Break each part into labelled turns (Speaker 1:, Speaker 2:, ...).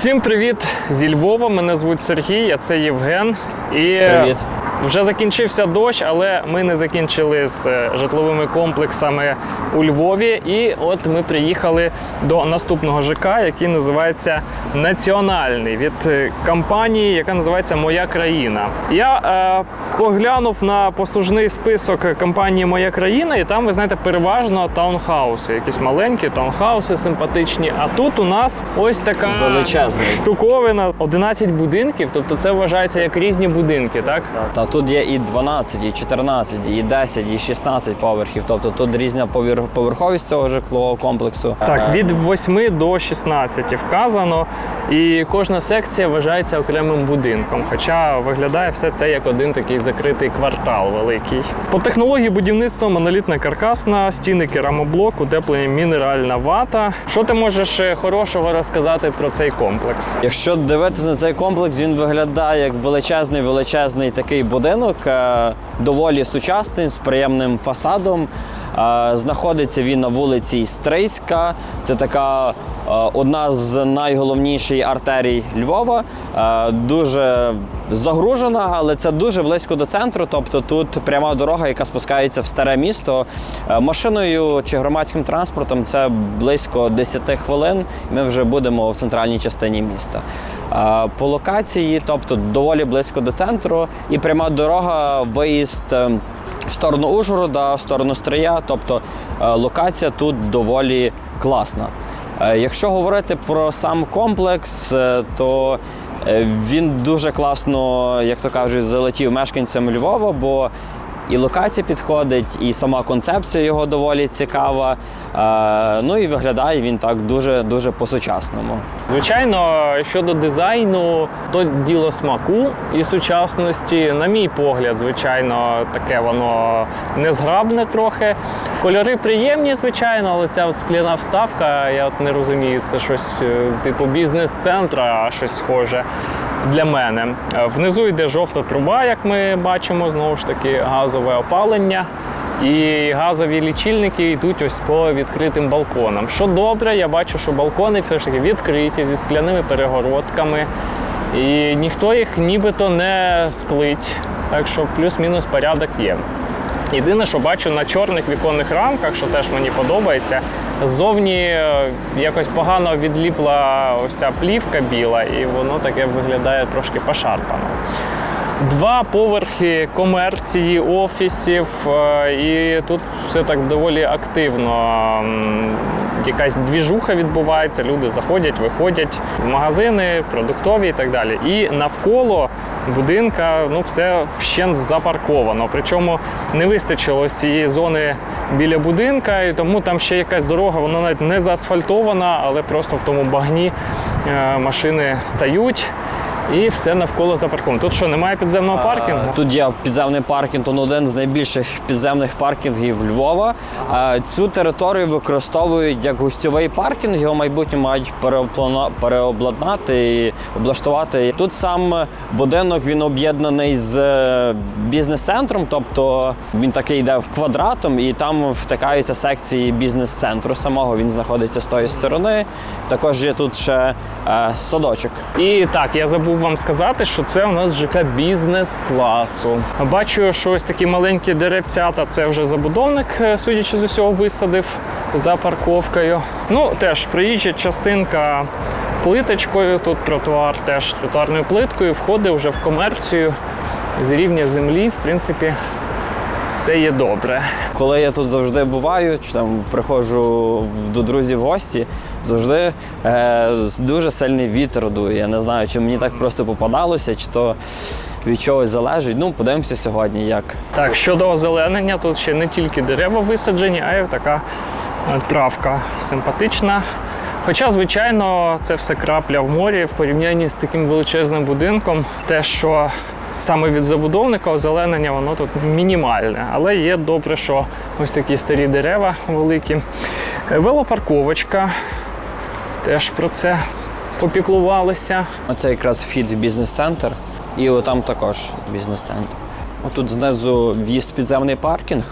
Speaker 1: Всім привіт зі Львова. Мене звуть Сергій, а це Євген. І
Speaker 2: Привіт.
Speaker 1: Вже закінчився дощ, але ми не закінчили з е, житловими комплексами у Львові. І от ми приїхали до наступного ЖК, який називається Національний від е, компанії, яка називається Моя країна. Я е, поглянув на послужний список компанії Моя країна, і там, ви знаєте, переважно таунхауси, якісь маленькі таунхауси симпатичні. А тут у нас ось така
Speaker 2: Величезний.
Speaker 1: штуковина, 11 будинків. Тобто це вважається як різні будинки, так?
Speaker 2: Та тут є і 12, і 14, і 10, і 16 поверхів. Тобто тут різна поверховість цього житлового комплексу.
Speaker 1: Так, від 8 до 16 вказано, і кожна секція вважається окремим будинком. Хоча виглядає все це як один такий закритий квартал великий. По технології будівництва монолітна каркасна, стіни керамоблок, утеплення мінеральна вата. Що ти можеш е, хорошого розказати про цей комплекс?
Speaker 2: Якщо дивитися на цей комплекс, він виглядає як величезний величезний такий будинок, е, доволі сучасний, з приємним фасадом. Е, Знаходиться він на вулиці Стрийська. Це така одна з найголовніших артерій Львова. Е, Дуже загружена, але це дуже близько до центру. Тобто тут пряма дорога, яка спускається в старе місто. Е, Машиною чи громадським транспортом це близько 10 хвилин. Ми вже будемо в центральній частині міста. Е, По локації, тобто доволі близько до центру, і пряма дорога, виїзд. е, в сторону Ужгорода, в сторону Стрия, тобто е, локація тут доволі класна. Е, Якщо говорити про сам комплекс, е, то е, він дуже класно, як то кажуть, залетів мешканцям Львова, бо і локація підходить, і сама концепція його доволі цікава. Е, Ну і виглядає він так дуже дуже по-сучасному.
Speaker 1: Звичайно, щодо дизайну, то діло смаку і сучасності, на мій погляд, звичайно, таке воно незграбне трохи. Кольори приємні, звичайно, але ця от скляна вставка, я от не розумію, це щось е, типу бізнес-центра, щось схоже для мене. Е, Внизу йде жовта труба, як ми бачимо, знову ж таки, газове опалення. І газові лічильники йдуть ось по відкритим балконам. Що добре, я бачу, що балкони все ж таки відкриті зі скляними перегородками. І ніхто їх нібито не склить. Так що плюс-мінус порядок є. Єдине, що бачу на чорних віконних рамках, що теж мені подобається, ззовні е, якось погано відліпла ось ця плівка біла, і воно таке виглядає трошки пошарпано. Два поверхи комерції, офісів, е, і тут все так доволі активно. Якась двіжуха відбувається, люди заходять, виходять в магазини, продуктові і так далі. І навколо будинка ну, все вщент запарковано. Причому не вистачило цієї зони біля будинка, і тому там ще якась дорога, вона навіть не заасфальтована, але просто в тому багні е, машини стають. І все навколо запарковано. Тут що, немає підземного паркінгу?
Speaker 2: Тут є підземний паркінг, он один з найбільших підземних паркінгів Львова. Е, Цю територію використовують як гостьовий паркінг. Його в майбутньому мають переобладнати і облаштувати. Тут сам будинок він об'єднаний з е, бізнес-центром, тобто він такий йде в квадратом, і там втикаються секції бізнес-центру самого. Він знаходиться з тої сторони. Також є тут ще е, садочок.
Speaker 1: І так, я забув вам сказати, що це у нас ЖК бізнес-класу. Бачу, що ось такі маленькі деревцята це вже забудовник, е, судячи з усього, висадив за парковкою. Ну, теж приїжджа частинка плиточкою, тут тротуар теж тротуарною плиткою, входить вже в комерцію з рівня землі, в принципі, це є добре.
Speaker 2: Коли я тут завжди буваю, чи там приходжу до друзів в гості, завжди е, дуже сильний вітер дує. Я не знаю, чи мені так просто попадалося, чи то від чогось залежить. Ну, подивимося сьогодні, як.
Speaker 1: Так, щодо озеленення, тут ще не тільки дерева висаджені, а й така е, травка симпатична. Хоча, звичайно, це все крапля в морі в порівнянні з таким величезним будинком, те, що саме від забудовника озеленення, воно тут мінімальне. Але є добре, що ось такі старі дерева великі. Велопарковочка. Теж про це попіклувалися.
Speaker 2: Оце якраз вхід в бізнес-центр, і отам також бізнес-центр. Отут знизу в'їзд підземний паркінг.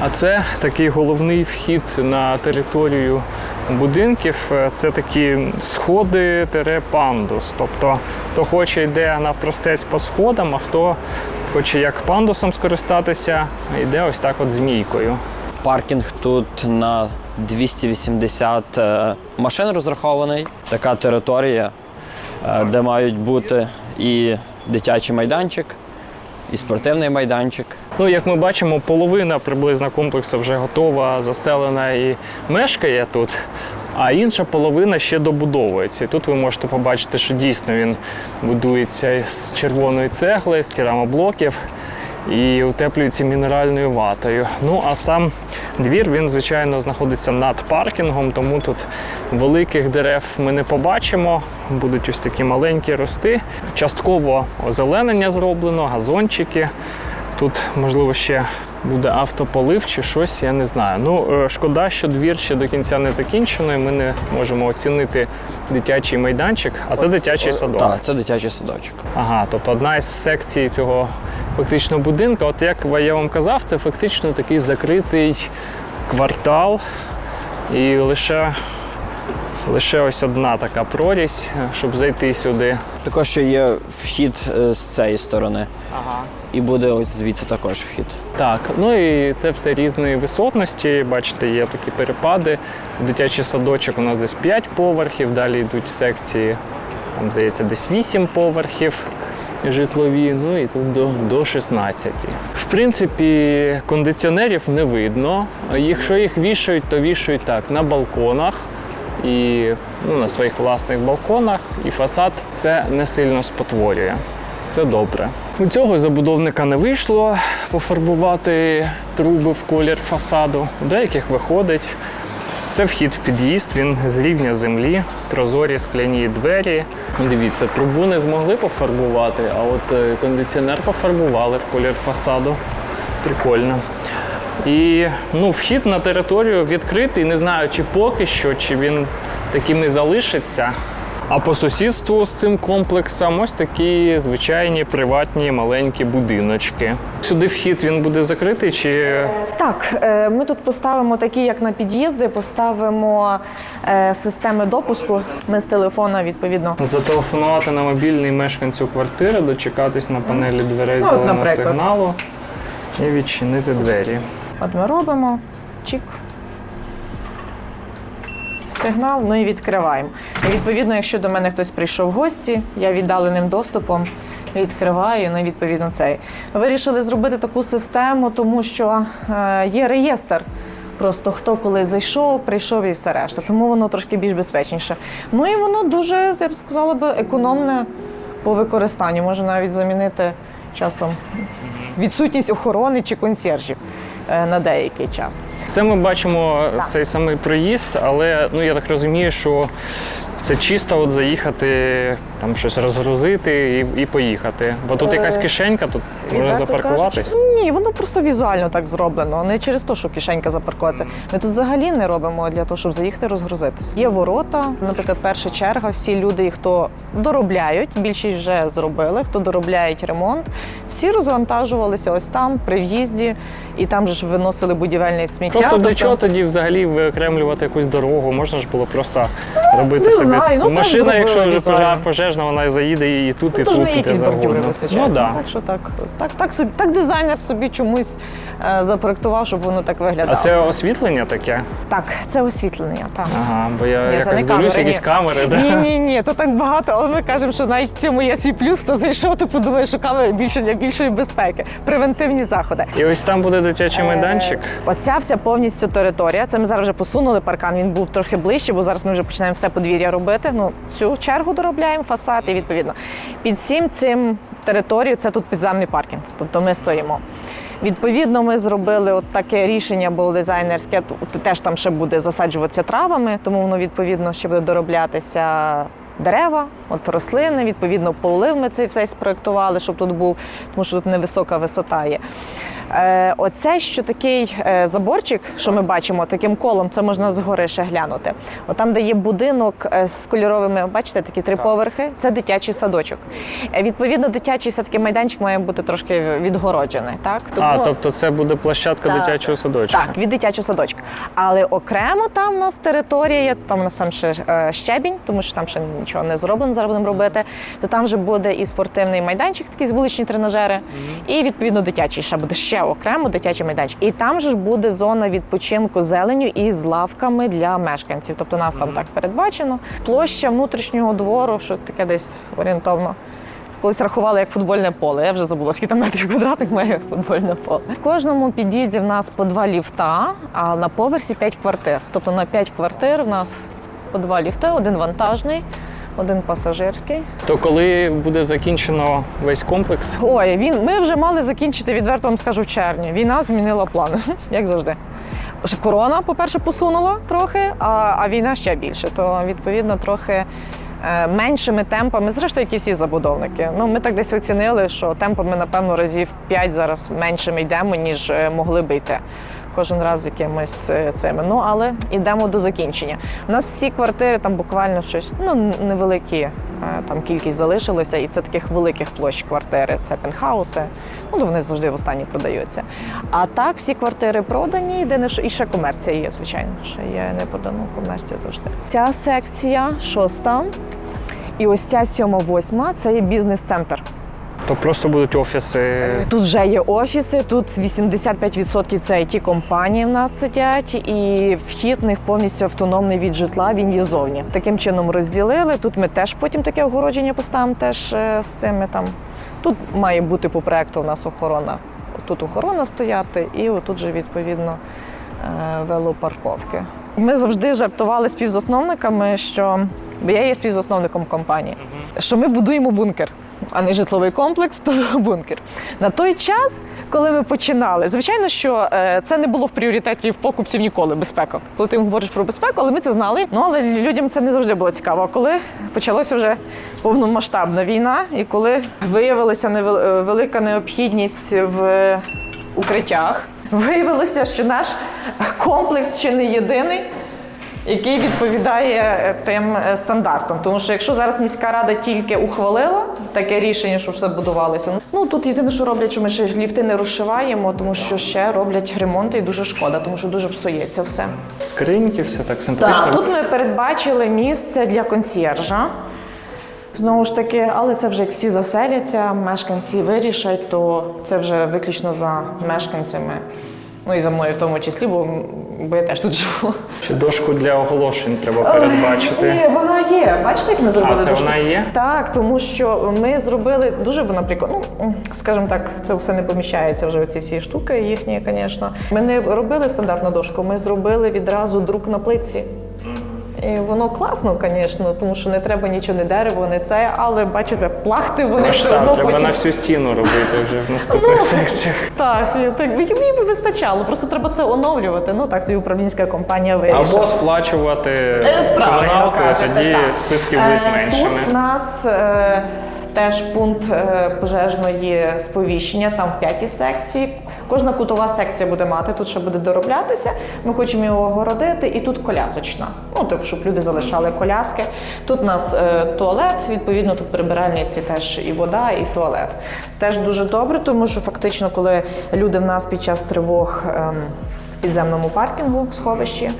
Speaker 1: А це такий головний вхід на територію будинків е, це такі сходи тире пандус. Тобто, хто хоче йде навпростець по сходам, а хто хоче як пандусом скористатися, йде ось так от змійкою.
Speaker 2: Паркінг тут на 280 е, машин розрахований. Така територія, е, де мають бути і дитячий майданчик, і спортивний майданчик.
Speaker 1: Ну, як ми бачимо, половина приблизно комплексу вже готова, заселена і мешкає тут, а інша половина ще добудовується. І тут ви можете побачити, що дійсно він будується з червоної цегли, з керамоблоків і утеплюється мінеральною ватою. Ну а сам двір він, звичайно, знаходиться над паркінгом, тому тут великих дерев ми не побачимо. Будуть ось такі маленькі рости. Частково озеленення зроблено, газончики. Тут, можливо, ще буде автополив чи щось, я не знаю. Ну, е, шкода, що двір ще до кінця не закінчений. Ми не можемо оцінити дитячий майданчик, а це дитячий садок.
Speaker 2: Так, це дитячий садочок.
Speaker 1: Ага, тобто одна із секцій цього фактично будинку. От як я вам казав, це фактично такий закритий квартал. І лише, лише ось одна така прорізь, щоб зайти сюди.
Speaker 2: Також ще є вхід е, з цієї сторони.
Speaker 1: Ага.
Speaker 2: І буде ось звідси також вхід.
Speaker 1: Так, ну і це все різної висотності. Бачите, є такі перепади. Дитячий садочок у нас десь 5 поверхів, далі йдуть секції, там, здається, десь 8 поверхів житлові, ну і тут до, до 16. В принципі, кондиціонерів не видно. Якщо їх вішають, то вішають так на балконах. І ну, на своїх власних балконах, і фасад це не сильно спотворює. Це добре. У цього забудовника не вийшло пофарбувати труби в колір фасаду. У деяких виходить. Це вхід в під'їзд, він з рівня землі, прозорі скляні двері. Дивіться, трубу не змогли пофарбувати, а от е, кондиціонер пофарбували в колір фасаду. Прикольно. І ну, вхід на територію відкритий. Не знаю, чи поки що, чи він таким і залишиться. А по сусідству з цим комплексом ось такі звичайні приватні маленькі будиночки. Сюди вхід він буде закритий чи
Speaker 3: Так, е, ми тут поставимо такі, як на під'їзди, поставимо е, системи допуску. Ми з телефона відповідно.
Speaker 1: зателефонувати на мобільний мешканцю квартири, дочекатись на панелі дверей
Speaker 3: Ну,
Speaker 1: зеленого
Speaker 3: наприклад.
Speaker 1: сигналу і відчинити двері.
Speaker 3: От ми робимо чик. Сигнал, ну і відкриваємо. І відповідно, якщо до мене хтось прийшов в гості, я віддаленим доступом відкриваю, ну і відповідно цей. Вирішили зробити таку систему, тому що е, є реєстр. Просто хто коли зайшов, прийшов і все решта. Тому воно трошки більш безпечніше. Ну і воно дуже, я б сказала би, економне по використанню. Може навіть замінити часом відсутність охорони чи консьержів на деякий час.
Speaker 1: Це ми бачимо
Speaker 3: Так.
Speaker 1: цей самий приїзд, але ну я так розумію, що це чисто от заїхати, там щось розгрузити і, і поїхати. Бо тут
Speaker 3: Е,
Speaker 1: якась кишенька, тут можна запаркуватись.
Speaker 3: кажучи, Ні, воно просто візуально так зроблено. Не через те, що кишенька запаркується. Ми тут взагалі не робимо для того, щоб заїхати розгрузитися. Є ворота, наприклад, перша черга. Всі люди, хто доробляють, більшість вже зробили, хто доробляють ремонт, всі розвантажувалися ось там при в'їзді, і там же ж виносили будівельне сміття.
Speaker 1: Просто для
Speaker 3: Тобто-
Speaker 1: чого тоді взагалі виокремлювати якусь дорогу? Можна ж було просто робити
Speaker 3: не
Speaker 1: собі.
Speaker 3: знаю, ну, так
Speaker 1: Машина,
Speaker 3: зробили
Speaker 1: якщо вже
Speaker 3: візуально.
Speaker 1: пожар, пожежна, вона заїде і тут, і
Speaker 3: Ну, тож
Speaker 1: тут,
Speaker 3: не
Speaker 1: і де
Speaker 3: якісь бордюри
Speaker 1: завгодно. Ну, да.
Speaker 3: Так що так, так, так, собі, так дизайнер собі чомусь е, запроектував, щоб воно так виглядало.
Speaker 1: А це освітлення таке?
Speaker 3: Так, це освітлення. Так.
Speaker 1: Ага, бо я
Speaker 3: Ні, це
Speaker 1: якось
Speaker 3: не
Speaker 1: дивлюсь,
Speaker 3: камери,
Speaker 1: якісь
Speaker 3: ні.
Speaker 1: камери. Да?
Speaker 3: Ні, ні, ні, то так багато, але ми кажемо, що навіть в цьому є свій плюс, то зайшов, то подумаєш, що камери більше для більшої безпеки, превентивні заходи.
Speaker 1: І ось там буде дитячий майданчик.
Speaker 3: Е, Оця вся повністю територія. Це ми зараз вже посунули паркан. Він був трохи ближче, бо зараз ми вже починаємо все подвір'я робити. Ну цю чергу доробляємо, фасад і відповідно під всім цим територією це тут підземний паркінг. Тобто ми стоїмо. Відповідно, ми зробили от таке рішення, було дизайнерське. Теж там ще буде засаджуватися травами, тому воно відповідно ще буде дороблятися. Дерева, от рослини, відповідно, полив ми цей все спроектували, щоб тут був, тому що тут невисока висота є. Е, оце, що такий е, заборчик, що ми бачимо, таким колом, це можна згори ще глянути. От там, де є будинок е, з кольоровими, бачите, такі три поверхи, це дитячий садочок. Відповідно, дитячий все-таки майданчик має бути трошки відгороджений. Так?
Speaker 1: А, тобто це буде площадка
Speaker 3: Так.
Speaker 1: дитячого садочка.
Speaker 3: Так, від дитячого садочка. Але окремо там у нас територія, там у нас там ще щебінь, тому що там ще нічого не зроблено, зараз будемо робити. То там вже буде і спортивний майданчик, такий з вуличні тренажери, і відповідно дитячий ще буде ще окремо дитячий майданчик. І там же ж буде зона відпочинку зеленю і з лавками для мешканців. Тобто нас там так передбачено. Площа внутрішнього двору, що таке десь орієнтовно. Колись рахували як футбольне поле. Я вже забула, скільки метрів квадратних має футбольне поле. В кожному під'їзді в нас по два ліфта, а на поверсі п'ять квартир. Тобто на п'ять квартир в нас по два ліфти, один вантажний, один пасажирський.
Speaker 1: То коли буде закінчено весь комплекс,
Speaker 3: Ой, він ми вже мали закінчити відверто вам скажу в червні. Війна змінила плани, як завжди. Корона, по-перше, посунула трохи, а, а війна ще більше. То відповідно трохи. е, Меншими темпами, зрештою, як і всі забудовники. Ну, ми так десь оцінили, що темпами, напевно, разів 5 зараз меншими йдемо, ніж е, могли би йти. Кожен раз з якимись е, цими. Ну, але йдемо до закінчення. У нас всі квартири там буквально щось ну, невеликі, е, там кількість залишилося, і це таких великих площ квартири. Це пентхауси. Ну, вони завжди в останній продаються. А так, всі квартири продані, єдине, що і ще комерція є, звичайно. Ще є не продана комерція завжди. Ця секція шоста. І ось ця сьома восьма це є бізнес-центр.
Speaker 1: То просто будуть офіси.
Speaker 3: Тут вже є офіси, тут 85% це it компанії в нас сидять, і вхід в них повністю автономний від житла. Він є зовні. Таким чином розділили. Тут ми теж потім таке огородження поставимо теж е, з цими там. Тут має бути по проекту у нас охорона. Тут охорона стояти, і отут же відповідно е, велопарковки. Ми завжди жартували співзасновниками, що бо я є співзасновником компанії, що ми будуємо бункер, а не житловий комплекс, то бункер. На той час, коли ми починали, звичайно, що е, це не було в пріоритеті в покупців ніколи безпека. Коли ти говориш про безпеку, але ми це знали. Ну але людям це не завжди було цікаво. Коли почалася вже повномасштабна війна, і коли виявилася невел- е, необхідність в укриттях, виявилося, що наш комплекс чи не єдиний. Який відповідає е, тим е, стандартам, тому що якщо зараз міська рада тільки ухвалила таке рішення, щоб все будувалося, ну тут єдине, що роблять, що ми ще ліфти не розшиваємо, тому що ще роблять ремонти, і дуже шкода, тому що дуже псується все.
Speaker 1: Скриньки, все так симпатично.
Speaker 3: Так, тут ми передбачили місце для консьєржа. Знову ж таки, але це вже як всі заселяться, мешканці вирішать, то це вже виключно за мешканцями. Ну і за мною в тому числі, бо, бо я теж тут живу.
Speaker 1: Чи дошку для оголошень треба передбачити.
Speaker 3: Ні, вона є. Бачите, як ми зробили?
Speaker 1: А, це
Speaker 3: дошку?
Speaker 1: вона є?
Speaker 3: Так, тому що ми зробили дуже вона прикольно. Ну, скажімо так, це все не поміщається вже ці всі штуки їхні, звісно. Ми не робили стандартну дошку, ми зробили відразу друк на плитці. І воно класно, звісно, тому що не треба нічого, не дерево, не це, але бачите, плахти вони все
Speaker 1: Масштаб,
Speaker 3: одно
Speaker 1: треба
Speaker 3: потім.
Speaker 1: на всю стіну робити вже в наступних
Speaker 3: Ну,
Speaker 1: секціях.
Speaker 3: Так, так, мені би вистачало, просто треба це оновлювати. Ну так собі управлінська компанія вирішила.
Speaker 1: Або сплачувати
Speaker 3: Е,
Speaker 1: комуналку, тоді
Speaker 3: так.
Speaker 1: списки будуть
Speaker 3: Е,
Speaker 1: меншими.
Speaker 3: Тут в нас е, теж пункт е, пожежної сповіщення, там в п'ятій секції. Кожна кутова секція буде мати, тут ще буде дороблятися. Ми хочемо його огородити, і тут колясочна. Ну, тобто, щоб люди залишали коляски. Тут у нас е, туалет, відповідно, тут прибиральниці теж і вода, і туалет. Теж дуже добре, тому що фактично, коли люди в нас під час тривог ем, в підземному паркінгу в сховищі,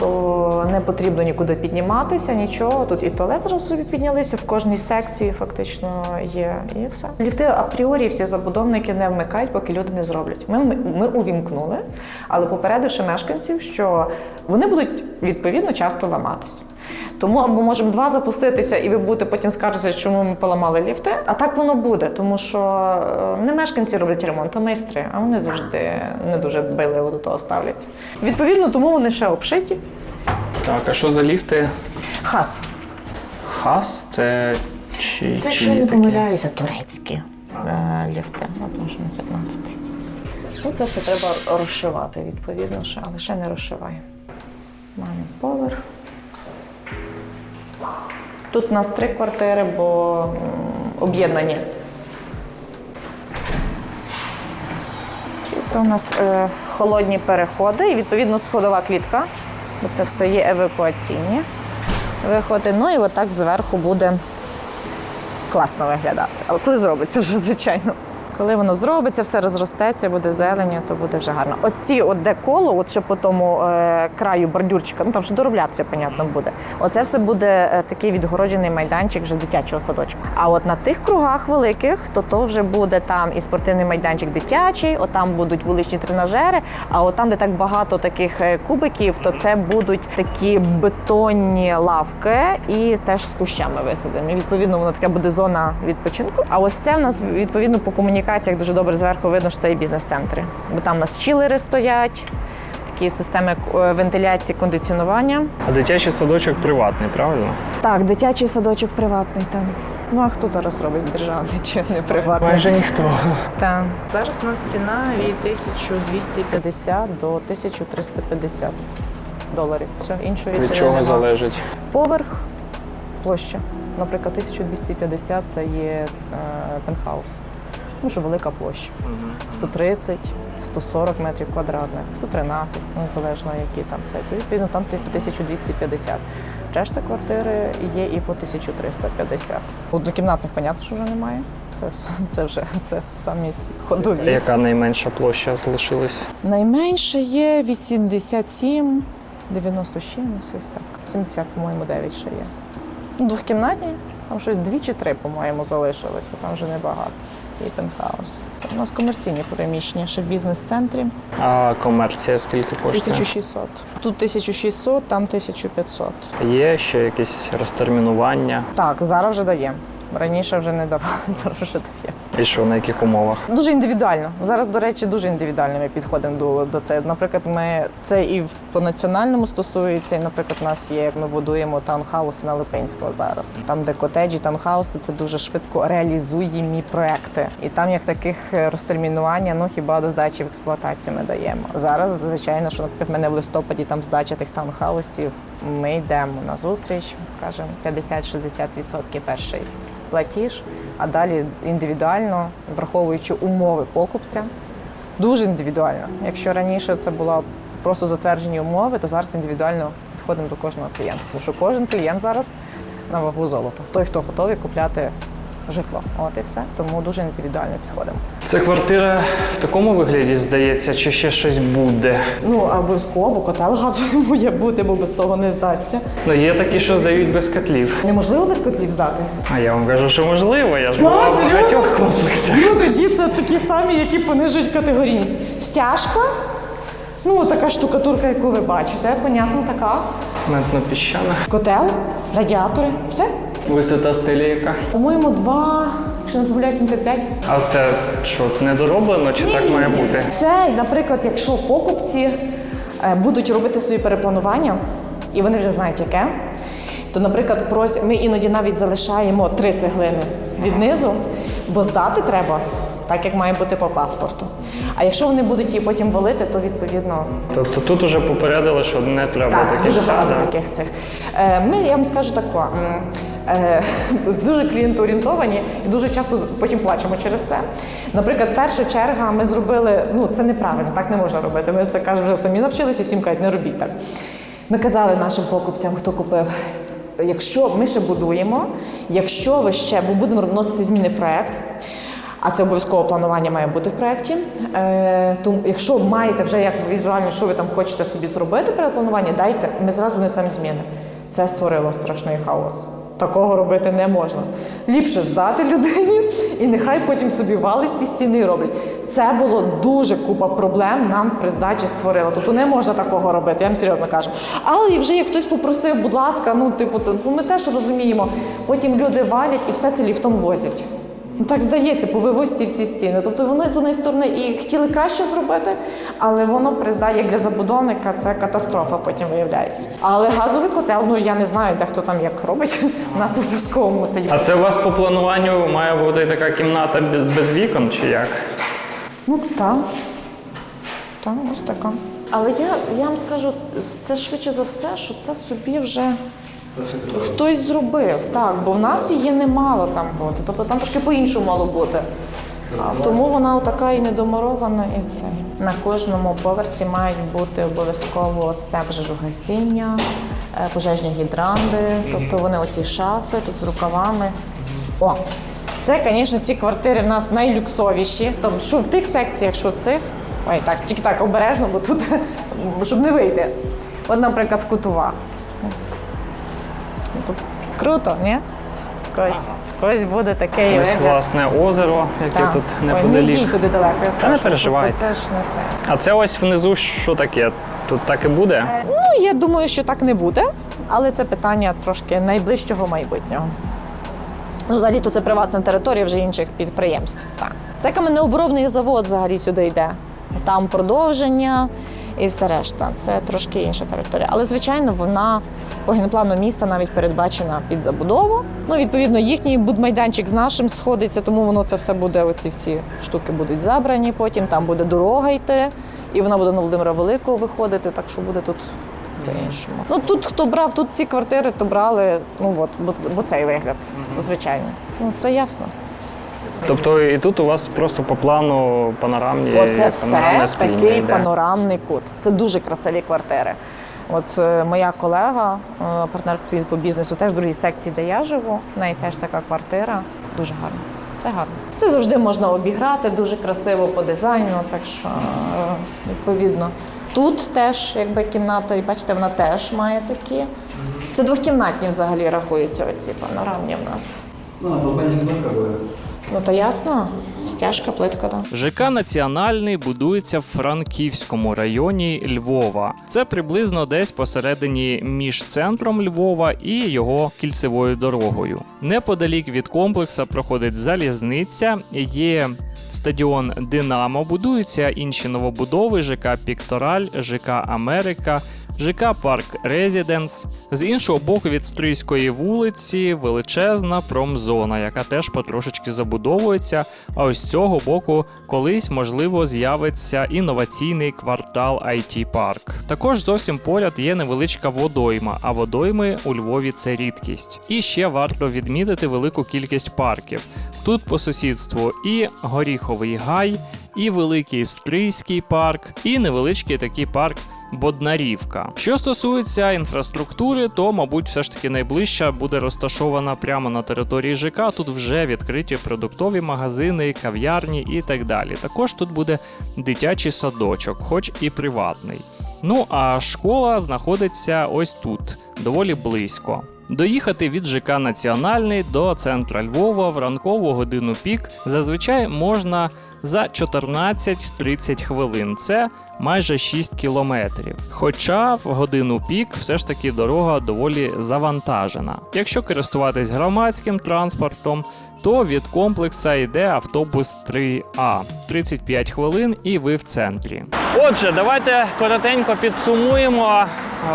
Speaker 3: то не потрібно нікуди підніматися, нічого. Тут і туалет зразу собі піднялися, в кожній секції фактично є, і все. Ліфти апріорі всі забудовники не вмикають, поки люди не зроблять. Ми, ми увімкнули, але попередивши мешканців, що вони будуть відповідно часто ламатися. Тому або можемо два запуститися, і ви будете потім скаржитися, чому ми поламали ліфти. А так воно буде, тому що е, не мешканці роблять ремонт, а майстри, а вони завжди не дуже дбайливо до того ставляться. Відповідно, тому вони ще обшиті.
Speaker 1: Так, а що за ліфти?
Speaker 3: Хас.
Speaker 1: Хас? Це чи,
Speaker 3: Це, якщо я не помиляюся, турецькі е, ліфти. От може на 15. Ну, це все треба розшивати, відповідно, але ще не розшиваю. Маємо поверх. Тут у нас три квартири, бо об'єднані. Тут у нас е, холодні переходи і відповідно сходова клітка, бо це все є евакуаційні виходи. Ну і отак зверху буде класно виглядати. Але коли зробиться вже, звичайно. Коли воно зробиться, все розростеться, буде зелені, то буде вже гарно. Ось ці от де коло, от ще по тому е, краю бордюрчика, ну там ще дороблятися, понятно, буде. Оце все буде е, такий відгороджений майданчик вже дитячого садочку. А от на тих кругах великих, то то вже буде там і спортивний майданчик дитячий, от там будуть вуличні тренажери. А от там, де так багато таких е, кубиків, то це будуть такі бетонні лавки і теж з кущами висадимо. Відповідно воно така буде зона відпочинку. А ось це в нас відповідно по комунікаціях дуже добре зверху видно, що це і бізнес-центри. Бо там у нас чілери стоять, такі системи е, вентиляції, кондиціонування.
Speaker 1: А дитячий садочок приватний, правильно?
Speaker 3: Так, дитячий садочок приватний там. Ну а хто зараз робить державний чи не приватний?
Speaker 1: Майже ніхто.
Speaker 3: Так. Зараз у нас ціна від 1250 до 1350 доларів. Все, іншої
Speaker 1: Від
Speaker 3: ціни
Speaker 1: чого
Speaker 3: нема.
Speaker 1: залежить?
Speaker 3: Поверх, площа. Наприклад, 1250 це є е, пентхаус. Ну, що велика площа. 130, 140 метрів квадратних, 113, ну, залежно які там це. Відповідно там типу 1250. Решта квартири є і по 1350. Однокімнатних, понятно, що вже немає. Це, це вже це самі ці ходові.
Speaker 1: Яка найменша площа залишилась?
Speaker 3: Найменше є 87, 90 з чимось, ось так. 70, по-моєму, 9 ще є. Ну, Двохкімнатні, там щось дві чи три, по-моєму, залишилося, там вже небагато. І пентхаус. Це у нас комерційні приміщення, ще в бізнес-центрі.
Speaker 1: А комерція скільки коштує?
Speaker 3: 1600. Тут 1600, там 1500.
Speaker 1: Є ще якісь розтермінування.
Speaker 3: Так, зараз вже дає. Раніше вже не давали, зараз вже дає.
Speaker 1: І що, на яких умовах?
Speaker 3: Дуже індивідуально. Зараз, до речі, дуже індивідуально ми підходимо до, до цього. Наприклад, ми це і в- по національному стосується. І, наприклад, у нас є, як ми будуємо таунхауси на Липинського зараз. Там, де котеджі, таунхауси, це дуже швидко реалізуємі проекти. І там як таких е, розтермінування, ну хіба до здачі в експлуатацію ми даємо. Зараз, звичайно, що наприклад, в мене в листопаді там здача тих таунхаусів. Ми йдемо на зустріч, кажемо 50-60% перший платіж, а далі індивідуально, враховуючи умови покупця. Дуже індивідуально. Якщо раніше це була просто затверджені умови, то зараз індивідуально підходимо до кожного клієнта. Тому що кожен клієнт зараз на вагу золота. Той, хто готовий купляти житло. От і все. Тому дуже індивідуально підходимо.
Speaker 1: Це квартира в такому вигляді здається, чи ще щось буде?
Speaker 3: Ну, обов'язково котел газовий має бути, бо без того не здасться.
Speaker 1: Ну є такі, що здають без котлів.
Speaker 3: Неможливо без котлів здати.
Speaker 1: А я вам кажу, що можливо, я ж
Speaker 3: Да,
Speaker 1: була в багатьох комплексах.
Speaker 3: Ну тоді це такі самі, які понижують категорійність. Стяжка. Ну, така штукатурка, яку ви бачите, понятно, така.
Speaker 1: Цементно-піщана.
Speaker 3: Котел, радіатори, все.
Speaker 1: Висота стилі яка?
Speaker 3: По-моєму, два, якщо не помиляюсь, 75.
Speaker 1: А це що, недороблено чи так має бути?
Speaker 3: Це, наприклад, якщо покупці е, будуть робити собі перепланування, і вони вже знають яке, то, наприклад, прось- ми іноді навіть залишаємо три цеглини від низу, бо здати треба. Так як має бути по паспорту. А якщо вони будуть її потім валити, то відповідно
Speaker 1: Тобто тут уже попередили, що не треба
Speaker 3: так,
Speaker 1: до
Speaker 3: дуже багато
Speaker 1: да?
Speaker 3: таких цих. Е, Ми, я вам скажу тако, е, дуже клієнтоорієнтовані і дуже часто потім плачемо через це. Наприклад, перша черга ми зробили, ну це неправильно, так не можна робити. Ми це кажемо, вже самі навчилися, всім кажуть, не робіть так. Ми казали нашим покупцям, хто купив. Якщо ми ще будуємо, якщо ви ще бо будемо вносити зміни в проект, а це обов'язково планування має бути в проєкті. Е, тому, якщо маєте вже як візуально, що ви там хочете собі зробити перед плануванням, дайте, ми зразу несемо зміни. Це створило страшний хаос. Такого робити не можна. Ліпше здати людині, і нехай потім собі валить ті стіни роблять. Це було дуже купа проблем нам при здачі створило. Тобто не можна такого робити, я вам серйозно кажу. Але вже як хтось попросив, будь ласка, ну типу, це ну, ми теж розуміємо. Потім люди валять і все це ліфтом возять. Ну так здається, по вивозці всі стіни. Тобто вони з однієї сторони і хотіли краще зробити, але воно приздає як для забудовника, це катастрофа потім виявляється. Але газовий котел, ну я не знаю, де хто там як робить. У нас обов'язково мусить.
Speaker 1: А це у вас по плануванню має бути така кімната без, без вікон, чи як?
Speaker 3: Ну так. Так, ось така. Але я, я вам скажу, це швидше за все, що це собі вже хтось зробив. Так, бо в нас її немало там бути. Тобто там трошки по-іншому мало бути. Тому вона така і недомурована, і це. На кожному поверсі мають бути обов'язково система пожежогасіння, е, пожежні гідранти, тобто вони оці шафи тут з рукавами. О, це, звісно, ці квартири в нас найлюксовіші. Тобто, що в тих секціях, що в цих. Ой, так, тільки так обережно, бо тут, щоб не вийти. От, наприклад, кутова. Тут круто, ні? В когось, в когось буде таке
Speaker 1: Ось
Speaker 3: вигляд.
Speaker 1: власне озеро, яке
Speaker 3: Так.
Speaker 1: тут
Speaker 3: Ой, не
Speaker 1: неподалік.
Speaker 3: йдіть туди далеко, я скажу.
Speaker 1: не переживайте.
Speaker 3: Це ж не це.
Speaker 1: А це ось внизу що таке? Тут так і буде?
Speaker 3: Ну, я думаю, що так не буде, але це питання трошки найближчого майбутнього. Ну, взагалі, то це приватна територія вже інших підприємств. Так. Це каменеобробний завод взагалі сюди йде. Там продовження і все решта. Це трошки інша територія. Але, звичайно, вона по генплану міста навіть передбачена під забудову. Ну, відповідно, їхній будмайданчик з нашим сходиться, тому воно це все буде, оці всі штуки будуть забрані. Потім там буде дорога йти, і вона буде на Володимира Великого виходити, так що буде тут по-іншому. Ну тут хто брав тут ці квартири, то брали, ну от, бо, бо цей вигляд, звичайно. Ну це ясно.
Speaker 1: Тобто і тут у вас просто по плану панорамні
Speaker 3: Оце все
Speaker 1: скління
Speaker 3: такий
Speaker 1: йде.
Speaker 3: панорамний кут. Це дуже красиві квартири. От е, моя колега, е, партнер по бізнесу, теж в другій секції, де я живу. В неї теж така квартира. Дуже гарно. Це гарно. Це завжди можна обіграти, дуже красиво по дизайну. Так що, е, відповідно, тут теж якби кімната, і бачите, вона теж має такі. Це двохкімнатні взагалі рахуються оці панорамні в нас.
Speaker 4: Ну, а как бы
Speaker 3: Ну то ясно, стяжка, плитка, так.
Speaker 1: ЖК Національний будується в Франківському районі Львова. Це приблизно десь посередині між центром Львова і його кільцевою дорогою. Неподалік від комплекса проходить залізниця, є стадіон Динамо, будуються інші новобудови ЖК Піктораль, ЖК Америка. ЖК Парк Резіденс. З іншого боку від Стрийської вулиці величезна промзона, яка теж потрошечки забудовується. А ось з цього боку колись можливо з'явиться інноваційний квартал IT Парк. Також зовсім поряд є невеличка водойма, а водойми у Львові це рідкість. І ще варто відмітити велику кількість парків. Тут по сусідству і Горіховий гай, і великий Стрийський парк, і невеличкий такий парк Боднарівка. Що стосується інфраструктури, то, мабуть, все ж таки найближча буде розташована прямо на території ЖК. Тут вже відкриті продуктові магазини, кав'ярні і так далі. Також тут буде дитячий садочок, хоч і приватний. Ну а школа знаходиться ось тут, доволі близько. Доїхати від ЖК Національний до центра Львова в ранкову годину пік зазвичай можна за 14-30 хвилин. Це майже 6 кілометрів. Хоча в годину пік все ж таки дорога доволі завантажена. Якщо користуватись громадським транспортом, то від комплекса йде автобус 3А 35 хвилин, і ви в центрі. Отже, давайте коротенько підсумуємо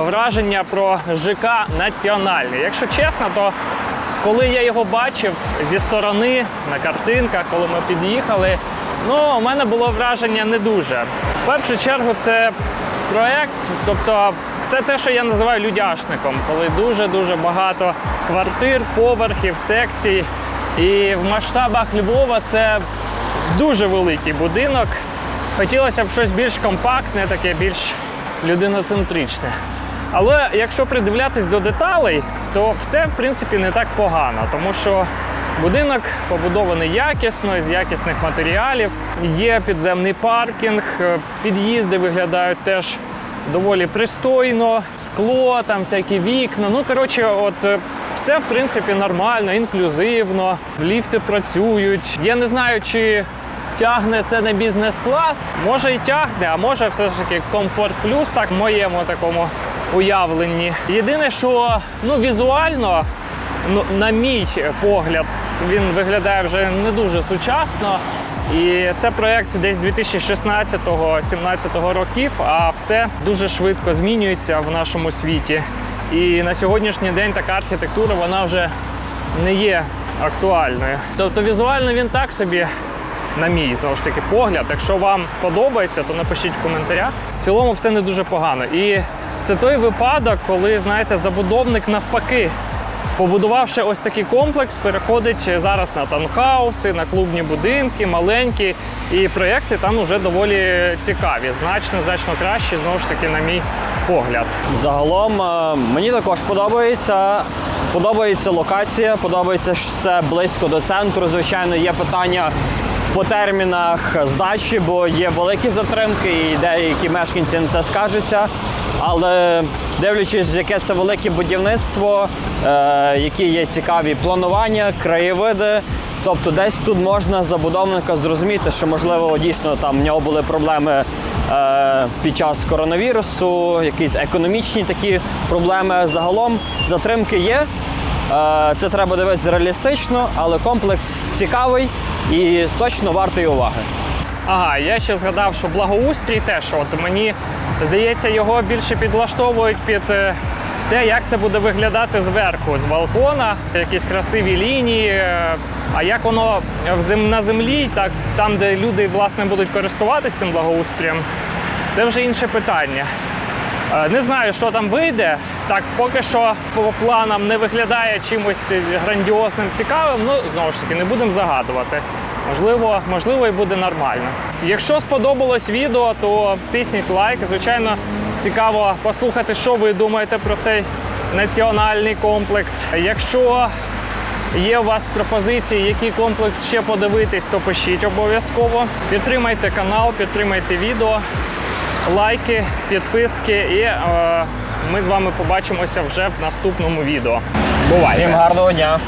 Speaker 1: враження про ЖК Національний. Якщо чесно, то коли я його бачив зі сторони на картинках, коли ми під'їхали, ну у мене було враження не дуже. В першу чергу, це проект, тобто це те, що я називаю людяшником, коли дуже-дуже багато квартир, поверхів, секцій. І в масштабах Львова це дуже великий будинок. Хотілося б щось більш компактне, таке більш людиноцентричне. Але якщо придивлятись до деталей, то все в принципі не так погано, тому що будинок побудований якісно, з якісних матеріалів. Є підземний паркінг, е, під'їзди виглядають теж доволі пристойно, скло, там всякі вікна. Ну коротше, от е, все в принципі нормально, інклюзивно, ліфти працюють. Я не знаю, чи тягне це на бізнес-клас. Може і тягне, а може все ж таки комфорт плюс, так в моєму такому уявленні. Єдине, що ну візуально, ну, на мій погляд, він виглядає вже не дуже сучасно. І це проєкт десь 2016-17 років, а все дуже швидко змінюється в нашому світі. І на сьогоднішній день така архітектура вона вже не є актуальною. Тобто візуально він так собі, на мій знову ж таки погляд. Якщо вам подобається, то напишіть в коментарях. В цілому все не дуже погано. І це той випадок, коли знаєте, забудовник навпаки Побудувавши ось такий комплекс, переходить зараз на таунхауси, на клубні будинки, маленькі. І проєкти там вже доволі цікаві, значно, значно кращі, знову ж таки, на мій погляд.
Speaker 2: Загалом е, мені також подобається. Подобається локація, подобається, що це близько до центру. Звичайно, є питання по термінах здачі, бо є великі затримки, і деякі мешканці на це скажуться. Але дивлячись, яке це велике будівництво, е, які є цікаві планування, краєвиди. Тобто десь тут можна забудовника зрозуміти, що можливо дійсно там в нього були проблеми е, під час коронавірусу, якісь економічні такі проблеми. Загалом затримки є. Е, це треба дивитися реалістично, але комплекс цікавий і точно вартий уваги.
Speaker 1: Ага, я ще згадав, що благоустрій теж, от мені здається, його більше підлаштовують під е, те, як це буде виглядати зверху, з балкона, якісь красиві лінії. е, А як воно на землі, так там, де люди власне будуть користуватися цим благоустрієм, це вже інше питання. Е, Не знаю, що там вийде. Так, поки що по планам не виглядає чимось грандіозним, цікавим. Ну, знову ж таки, не будемо загадувати. Можливо, можливо, і буде нормально. Якщо сподобалось відео, то тисніть лайк. Звичайно, цікаво послухати, що ви думаєте про цей національний комплекс. Якщо є у вас пропозиції, який комплекс ще подивитись, то пишіть обов'язково. Підтримайте канал, підтримайте відео лайки, підписки, і е, ми з вами побачимося вже в наступному відео. Бувайте!
Speaker 2: Всім гарного дня!